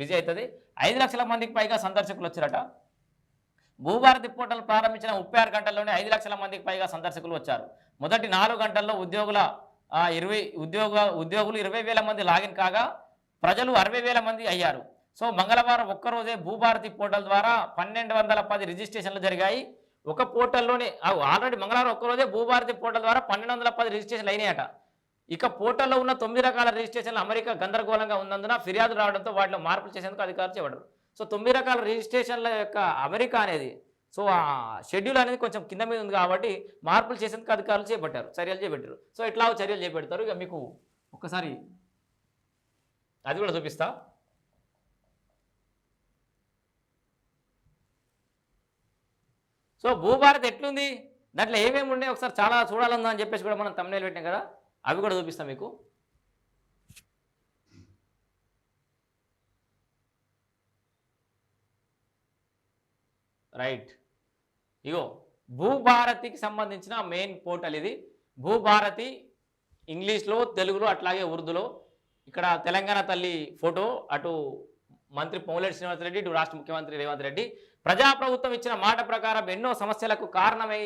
Busy అవుతుంది. ఐదు లక్షల మందికి పైగా సందర్శకులు వచ్చారట. భూభారతి పోర్టల్ ప్రారంభించిన ముప్పై ఆరు గంటల్లోనే ఐదు లక్షల మందికి పైగా సందర్శకులు వచ్చారు. మొదటి నాలుగు గంటల్లో ఉద్యోగుల ఇరవై ఉద్యోగ ఉద్యోగులు ఇరవై వేల మంది లాగిన్ కాగా ప్రజలు అరవై వేల మంది అయ్యారు. సో మంగళవారం ఒక్కరోజే భూభారతి పోర్టల్ ద్వారా పన్నెండు వందల పది రిజిస్ట్రేషన్లు జరిగాయి. ఒక పోర్టల్లోనే ఆల్రెడీ మంగళవారం ఒక్కరోజే భూభారతి పోర్టల్ ద్వారా పన్నెండు వందల పది రిజిస్ట్రేషన్లు అయినాయట. ఇక పోర్టల్లో ఉన్న తొమ్మిది రకాల రిజిస్ట్రేషన్లు అమెరికా గందరగోళంగా ఉన్నందున ఫిర్యాదు రావడంతో వాటిలో మార్పులు చేసేందుకు అధికారులు చేపడరు. సో తొమ్మిది రకాల రిజిస్ట్రేషన్ల యొక్క అమెరికా అనేది సో ఆ షెడ్యూల్ అనేది కొంచెం కింద మీద ఉంది కాబట్టి మార్పులు చేసేందుకు అధికారులు చేపట్టారు చర్యలు చేపట్టారు. సో ఇట్లా చర్యలు చేపెడతారు. ఇక మీకు ఒక్కసారి అది కూడా చూపిస్తా. సో భూభారత్ ఎట్లుంది? దాంట్లో ఏమేమి ఉన్నాయి? ఒకసారి చాలా చూడాలందా అని చెప్పేసి కూడా మనం తమిళ పెట్టాం కదా. అవి కూడా చూపిస్తాం మీకు. రైట్. ఇగో భూభారతికి సంబంధించిన మెయిన్ పోర్టల్ ఇది. భూభారతి ఇంగ్లీష్లో తెలుగులో అట్లాగే ఉర్దూలో. ఇక్కడ తెలంగాణ తల్లి ఫోటో అటు మంత్రి పొంగులేటి శ్రీనివాస్ రెడ్డి ఇటు రాష్ట్ర ముఖ్యమంత్రి రేవంత్ రెడ్డి. ప్రజాప్రభుత్వం ఇచ్చిన మాట ప్రకారం ఎన్నో సమస్యలకు కారణమై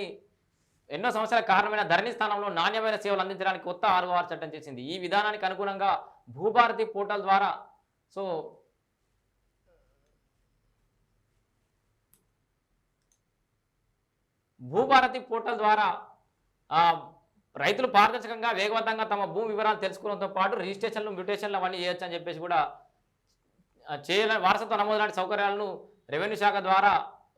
ఎన్నో సమస్యల కారణమైన ధరణి స్థానంలో నాణ్యమైన సేవలు అందించడానికి కొత్త ఆర్ఓఆర్ చట్టం చేసింది. ఈ విధానానికి అనుగుణంగా భూభారతి పోర్టల్ ద్వారా సో భూభారతి పోర్టల్ ద్వారా రైతులు పారదర్శకంగా వేగవంతంగా తమ భూమి వివరాలు తెలుసుకోవడంతో పాటు రిజిస్ట్రేషన్లు మ్యూటేషన్లు అవన్నీ చేయొచ్చు అని చెప్పేసి కూడా చేయాలని వారసత్వ నమోదు లాంటి సౌకర్యాలను రెవెన్యూ శాఖ ద్వారా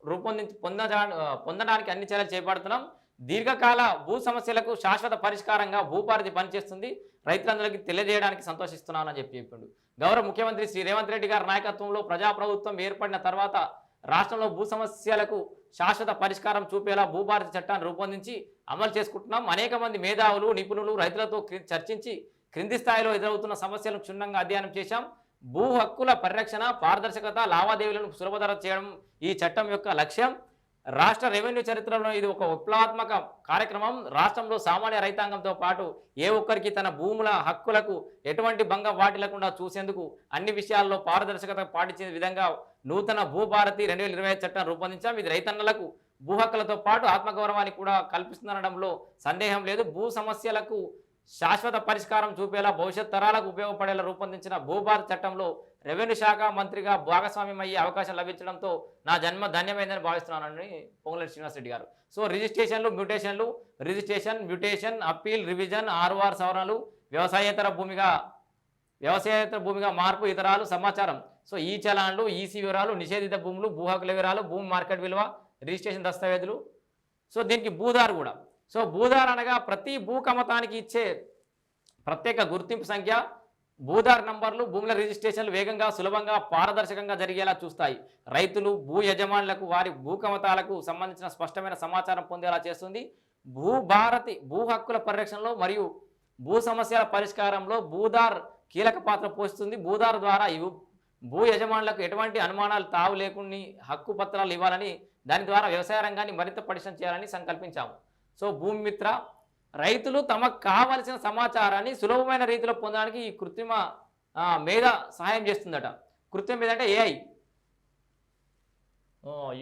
రూపొందించి పొందడా పొందడానికి అన్ని చర్యలు చేపడుతున్నాం. దీర్ఘకాల భూ సమస్యలకు శాశ్వత పరిష్కారంగా భూపారతి పనిచేస్తుంది. రైతులందరికీ తెలియజేయడానికి సంతోషిస్తున్నానని చెప్పి చెప్పిండు. గౌరవ ముఖ్యమంత్రి శ్రీ రేవంత్ రెడ్డి గారి నాయకత్వంలో ప్రజాప్రభుత్వం ఏర్పడిన తర్వాత రాష్ట్రంలో భూ సమస్యలకు శాశ్వత పరిష్కారం చూపేలా భూభారతి చట్టాన్ని రూపొందించి అమలు చేసుకుంటున్నాం. అనేక మంది మేధావులు నిపుణులు రైతులతో క్రి- చర్చించి క్రింది స్థాయిలో ఎదురవుతున్న సమస్యలను క్షుణ్ణంగా అధ్యయనం చేశాం. భూ హక్కుల పరిరక్షణ పారదర్శకత లావాదేవీలను సులభతరం చేయడం ఈ చట్టం యొక్క లక్ష్యం. రాష్ట్ర రెవెన్యూ చరిత్రలో ఇది ఒక విప్లవాత్మక కార్యక్రమం. రాష్ట్రంలో సామాన్య రైతాంగంతో పాటు ఏ ఒక్కరికి తన భూముల హక్కులకు ఎటువంటి భంగం వాటిల్లకుండా చూసేందుకు అన్ని విషయాల్లో పారదర్శకత పాటించే విధంగా నూతన భూభారతి రెండు వేల ఇరవై చట్టం రూపొందించాం. ఇది రైతన్నలకు భూ హక్కులతో పాటు ఆత్మగౌరవాన్ని కూడా కల్పిస్తుందనడంలో సందేహం లేదు. భూ సమస్యలకు శాశ్వత పరిష్కారం చూపేలా భవిష్యత్ తరాలకు ఉపయోగపడేలా రూపొందించిన భూభారత చట్టంలో రెవెన్యూ శాఖ మంత్రిగా భాగస్వామ్యం అయ్యే అవకాశం లభించడంతో నా జన్మ ధన్యమైందని భావిస్తున్నానని పొంగులేటి శ్రీనివాసరెడ్డి గారు. సో రిజిస్ట్రేషన్లు మ్యూటేషన్లు registration mutation appeal revision ROR సవరణలు వ్యవసాయేతర భూమిగా వ్యవసాయేతర భూమిగా మార్పు ఇతరాలు సమాచారం. సో ఈ చలాన్లు ఈసీ వివరాలు నిషేధిత భూములు భూ హక్కుల వివరాలు భూమి మార్కెట్ విలువ రిజిస్ట్రేషన్ దస్తావేజులు. సో దీనికి భూదారు కూడా. సో భూదార్ అనగా ప్రతి భూకమతానికి ఇచ్చే ప్రత్యేక గుర్తింపు సంఖ్య. భూధార్ నంబర్లు భూముల రిజిస్ట్రేషన్లు వేగంగా సులభంగా పారదర్శకంగా జరిగేలా చూస్తాయి. రైతులు భూ యజమానులకు వారి భూకమతాలకు సంబంధించిన స్పష్టమైన సమాచారం పొందేలా చేస్తుంది. భూభారతి భూ హక్కుల పరిరక్షణలో మరియు భూ సమస్యల పరిష్కారంలో భూదార్ కీలక పాత్ర పోషిస్తుంది. భూదార్ ద్వారా భూ యజమానులకు ఎటువంటి అనుమానాలు తావు లేకుండా హక్కు పత్రాలు ఇవ్వాలని దాని ద్వారా వ్యవసాయ రంగాన్ని మరింత పరిశ్రమ చేయాలని సంకల్పించాము. సో భూమి మిత్ర రైతులు తమకు కావలసిన సమాచారాన్ని సులభమైన రీతిలో పొందడానికి ఈ కృత్రిమ మీద మేధ సహాయం చేస్తుందట. కృత్రిమ మీద అంటే AI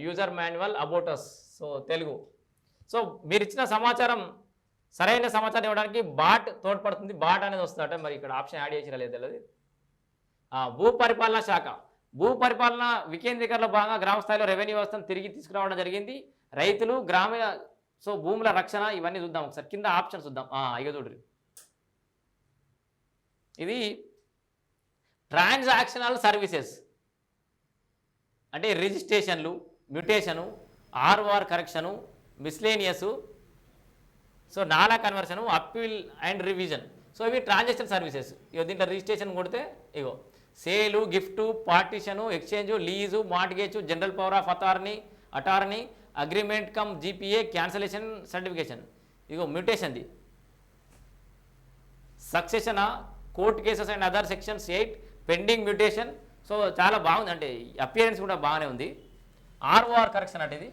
user manual about us so Telugu. So మీరు ఇచ్చిన సమాచారం సరైన సమాచారం ఇవ్వడానికి బాట్ తోడ్పడుతుంది. బాట్ అనేది వస్తుందట. మరి ఇక్కడ ఆప్షన్ యాడ్ చేసినా లేదు తెలియదు భూ పరిపాలనా శాఖ. భూ పరిపాలన వికేంద్రీకరణలో భాగంగా గ్రామ స్థాయిలో రెవెన్యూ వ్యవస్థను తిరిగి తీసుకురావడం జరిగింది. రైతులు గ్రామీణ సో భూముల రక్షణ ఇవన్నీ చూద్దాం ఒకసారి. కింద ఆప్షన్ చూద్దాం. ఇక చూడరు ఇది. ట్రాన్సాక్షనల్ సర్వీసెస్ అంటే రిజిస్ట్రేషన్లు mutation ROR correction miscellaneous so NALA conversion appeal and revision so ఇవి ట్రాన్సాక్షన్ సర్వీసెస్ ఇగో దీంట్లో రిజిస్ట్రేషన్ కొడితే ఇగో sale gift partition exchange lease mortgage general power of attorney attorney agreement cum GPA cancellation certification. Ego మ్యూటేషన్ది. Succession court cases and other sections eight pending mutation. So చాలా బాగుంది. అంటే appearance కూడా బాగానే ఉంది. ROR correction అంటే ఇది.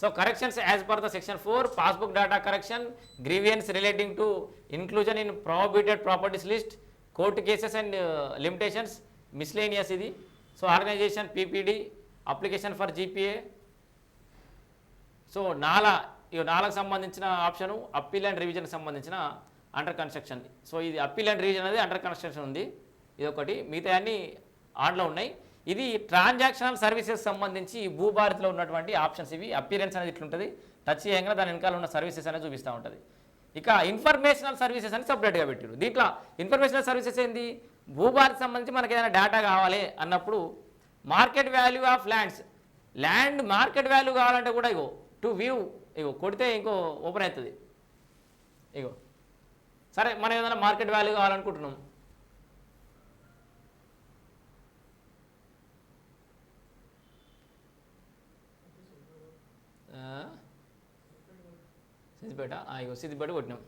So corrections as per the section four passbook data correction grievance relating to inclusion in prohibited properties list court cases and uh, limitations miscellaneous ఇది. So organization PPD application for GPA so NALA ఇక నాలకు సంబంధించిన option appeal and రివిజన్కి సంబంధించిన under construction. So ఇది appeal and revision అనేది under construction ఉంది. ఇది ఒకటి మిగతా అన్ని ఆన్లో ఉన్నాయి. ఇది ట్రాన్సాక్షనల్ సర్వీసెస్ సంబంధించి భూభారత్లో భూభారతిలో ఉన్నటువంటి ఆప్షన్స్ ఇవి. అపీరెన్స్ అనేది ఇట్లుంటుంది. టచ్ చేయంగా దాని వెనకాల ఉన్న సర్వీసెస్ అనేది చూపిస్తూ ఉంటుంది. ఇక ఇన్ఫర్మేషనల్ సర్వీసెస్ అని సపరేట్గా పెట్టారు దీంట్లో ఇన్ఫర్మేషనల్ సర్వీసెస్ ఏంది? భూభారతి సంబంధించి మనకి ఏదైనా డేటా కావాలి అన్నప్పుడు market value of lands. Land market value కావాలంటే కూడా ఇగో టు వ్యూ ఇగో కొడితే ఇంకో ఓపెన్ అవుతుంది. ఇగో. సరే మనం ఏదైనా మార్కెట్ వాల్యూ కావాలనుకుంటున్నాం. సిద్దిపేట? ఇగో సిద్దిపేట కొట్టినాం.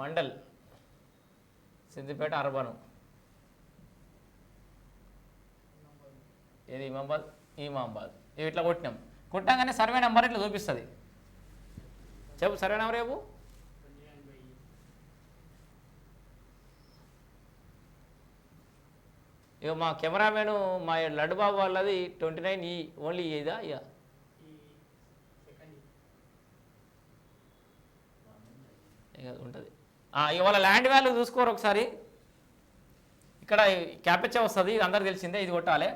మండల్. సిద్దిపేట అర్బను. ఇది మంబల్? ఇమాబాద్. ఇవి ఇట్లా కొట్టినాం. కొట్టాగానే సర్వే నెంబర్ ఇట్లా చూపిస్తుంది. చెప్పు సర్వే నెంబర్ చెప్పు. ఇక మా కెమెరామెన్ మా లడ్డుబాబు వాళ్ళది ట్వంటీ నైన్ ఈ ఓన్లీ ఇదా ఇక ఉంటుంది. ఇవాళ ల్యాండ్ వాల్యూ చూసుకోరు ఒకసారి. ఇక్కడ క్యాపెచ్చా వస్తుంది ఇది అందరికి తెలిసిందే ఇది కొట్టాలి.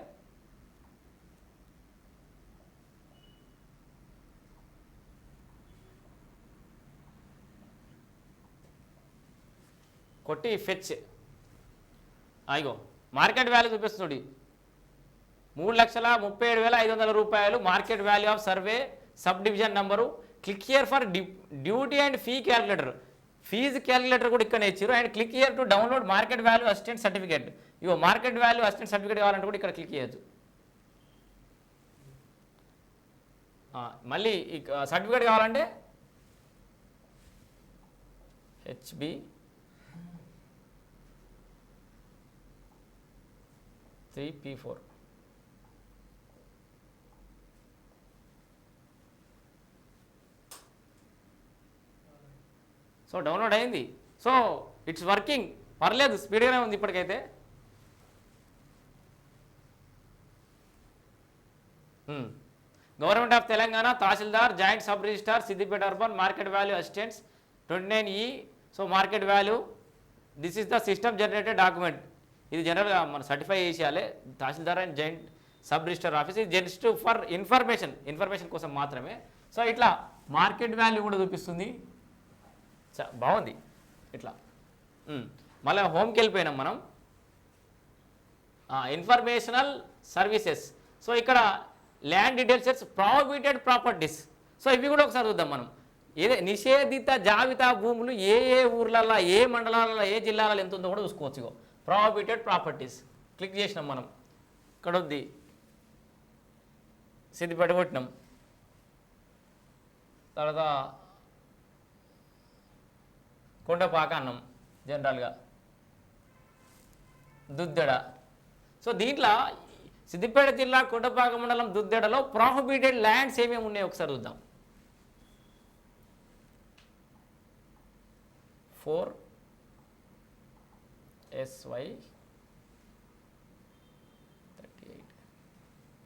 కొట్టి ఫెచ్ అయ్యో మార్కెట్ వాల్యూ చూపిస్తుంది మూడు లక్షల ముప్పై ఏడు వేల ఐదు వందల రూపాయలు market value of survey sub division number click here for duty and fee calculator fee calculator కూడా ఇక్కడ ఇచ్చారు. And click here to download market value assistant certificate ఇవో మార్కెట్ వాల్యూ అసిస్టెంట్ సర్టిఫికేట్ కావాలంటే కూడా ఇక్కడ క్లిక్ చేయొచ్చు. మళ్ళీ సర్టిఫికేట్ కావాలంటే HB three P four. So download అయింది. So it's working. పర్లేదు స్పీడ్గానే ఉంది ఇప్పటికైతే. Government of Telangana tahsildar joint sub registrar Siddipet urban market value assistants twenty nine ఈ. So market value this is the system generated document. ఇది జనరల్గా మనం certify చేసేయాలి. Tahsildar and joint sub register office. ఇది జస్ట్ ఫర్ ఇన్ఫర్మేషన్ ఇన్ఫర్మేషన్ కోసం మాత్రమే. So ఇట్లా market value కూడా చూపిస్తుంది. చ- బాగుంది. ఇట్లా. మళ్ళీ హోమ్కి వెళ్ళిపోయినాం మనం. Informational services. సో ఇక్కడ land details prohibited properties. So ఇవి కూడా ఒకసారి చూద్దాం మనం. ఏదే నిషేధిత జాబితా భూములు ఏ ఏ ఊర్లలో ఏ మండలాలలో ఏ జిల్లాలలో ఎంత ఉందో కూడా చూసుకోవచ్చుగో ప్రాబిటెడ్ ప్రాపర్టీస్ క్లిక్ చేసినాం మనం. ఇక్కడ ఉంది సిద్దిపేట కొట్టినాం తర్వాత కొండపాక అన్నం జనరల్గా దుద్దెడ. సో దీంట్లో సిద్దిపేట జిల్లా కొండపాక మండలం దుద్దెడలో ప్రాహిబిటెడ్ ల్యాండ్స్ ఏమేమి ఉన్నాయో ఒకసారి చూద్దాం. Four S Y thirty eight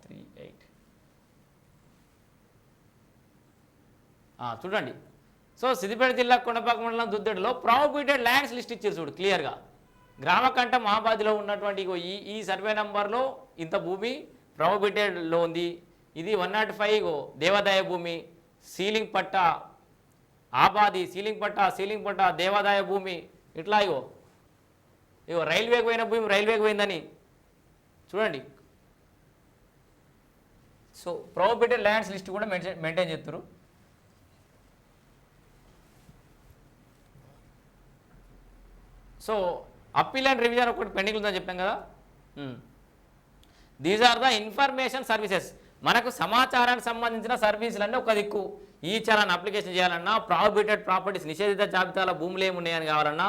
three eight చూడండి. సో సిద్దిపేట జిల్లా కొండపాక మండలం దుద్దడిలో ప్రాబిటెడ్ ల్యాండ్స్ లిస్ట్ ఇచ్చారు చూడు క్లియర్గా గ్రామకంఠ మహాబాదిలో ఉన్నటువంటి ఈ ఈ సర్వే నంబర్లో ఇంత భూమి ప్రాబిటెడ్లో ఉంది. ఇది వన్ నాట్ ఫైవ్ ఇగో దేవాదాయ భూమి సీలింగ్ పట్ట ఆబాది సీలింగ్ పట్ట సీలింగ్ పట్ట దేవాదాయ భూమి ఇట్లా ఇగో. ఇగో రైల్వేకి పోయిన భూమి రైల్వేకి పోయిందని. చూడండి. సో ప్రాబిటెడ్ ల్యాండ్స్ లిస్ట్ కూడా మెయింటైన్ మెయింటైన్ చేస్తారు. సో అప్పీల్ అండ్ రివిజన్ ఒకటి పెండింగ్ ఉందని చెప్పాం కదా. These are the information services మనకు సమాచారానికి సంబంధించిన సర్వీసులన్నీ ఒక దిక్కు. ఈ చలాన్ని అప్లికేషన్ చేయాలన్నా ప్రాబిటెడ్ ప్రాపర్టీస్ నిషేధిత జాబితాలో భూములు ఏమున్నాయని కావాలన్నా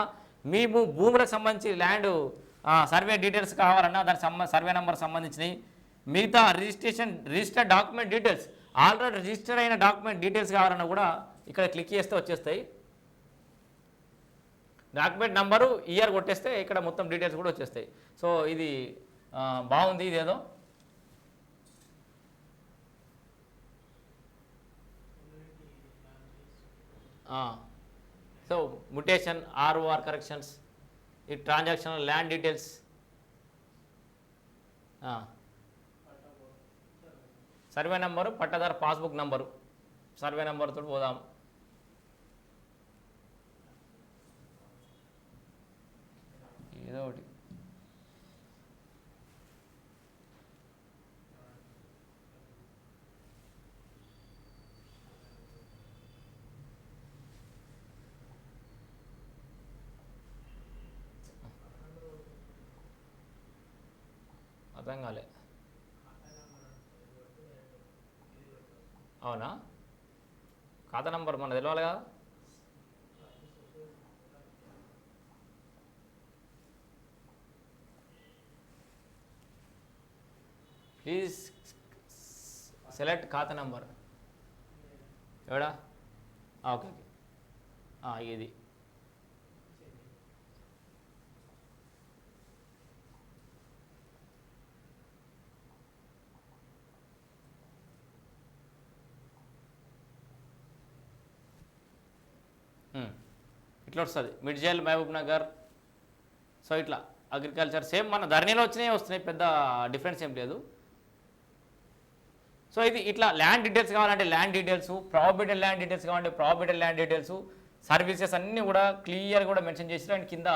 మీ భూములకు సంబంధించి ల్యాండ్ సర్వే డీటెయిల్స్ కావాలన్నా దాని సంబంధ సర్వే నెంబర్ సంబంధించినవి మిగతా registration registered document details already register అయిన డాక్యుమెంట్ డీటెయిల్స్ కావాలన్నా కూడా ఇక్కడ క్లిక్ చేస్తే వచ్చేస్తాయి. డాక్యుమెంట్ నెంబరు ఇయర్ కొట్టేస్తే ఇక్కడ మొత్తం డీటెయిల్స్ కూడా వచ్చేస్తాయి. సో ఇది బాగుంది ఇదేదో సో ముటేషన్ ఆర్ఓఆర్ కరెక్షన్స్ ఈ transaction land details survey number pattadar passbook number survey నెంబర్తో పోదాము ఏదో ఒకటి. అర్థం కాలే. అవునా? ఖాతా నంబర్ మన తెలవాలి కదా? ప్లీజ్ సెలెక్ట్ ఖాతా నంబర్. ఎవడా? Okay okay. ఇది. ఇట్లా వస్తుంది. మిడ్జైల్ మహబూబ్ నగర్ సో ఇట్లా అగ్రికల్చర్ సేమ్ మన ధరణిలో వచ్చినాయి వస్తున్నాయి పెద్ద డిఫరెన్స్ ఏం లేదు. సో ఇది ఇట్లా ల్యాండ్ డీటెయిల్స్ కావాలంటే land details prohibited land details కావాలంటే ప్రాబిటల్ ల్యాండ్ డీటెయిల్స్ సర్వీసెస్ అన్నీ కూడా క్లియర్ కూడా మెన్షన్ చేసి అండ్ కింద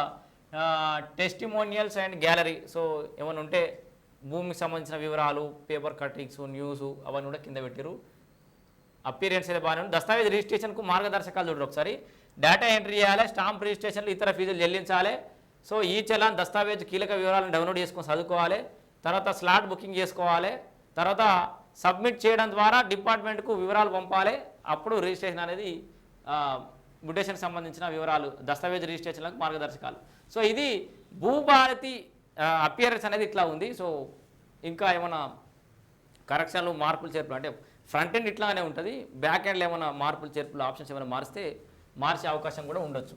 టెస్టిమోనియల్స్ అండ్ గ్యాలరీ సో ఏమైనా ఉంటే భూమికి సంబంధించిన వివరాలు పేపర్ కటింగ్స్ న్యూస్ అవన్నీ కూడా కింద పెట్టారు అపీరియన్స్ అయితే బాగానే ఉంది. దస్తావేజ్ రిజిస్ట్రేషన్కు మార్గదర్శకాలు చూడరు ఒకసారి. డేటా ఎంట్రీ చేయాలి స్టాంప్ రిజిస్ట్రేషన్లు ఇతర ఫీజులు చెల్లించాలి. సో ఈ చలాన్ దస్తావేజ్ కీలక వివరాలను డౌన్లోడ్ చేసుకొని చదువుకోవాలి. తర్వాత స్లాట్ బుకింగ్ చేసుకోవాలి. తర్వాత సబ్మిట్ చేయడం ద్వారా డిపార్ట్మెంట్కు వివరాలు పంపాలి. అప్పుడు రిజిస్ట్రేషన్ అనేది మ్యుటేషన్కి సంబంధించిన వివరాలు దస్తావేజ్ రిజిస్ట్రేషన్లకు మార్గదర్శకాలు. సో ఇది భూభారతి అపియరెన్స్ అనేది ఇట్లా ఉంది. సో ఇంకా ఏమైనా కరెక్షన్లు మార్పులు చేర్పులు అంటే ఫ్రంట్ ఎండ్ ఇట్లానే ఉంటుంది. బ్యాక్ ఎండ్లో ఏమైనా మార్పులు చేర్పులు ఆప్షన్స్ ఏమైనా మారిస్తే మార్చే అవకాశం కూడా ఉండొచ్చు.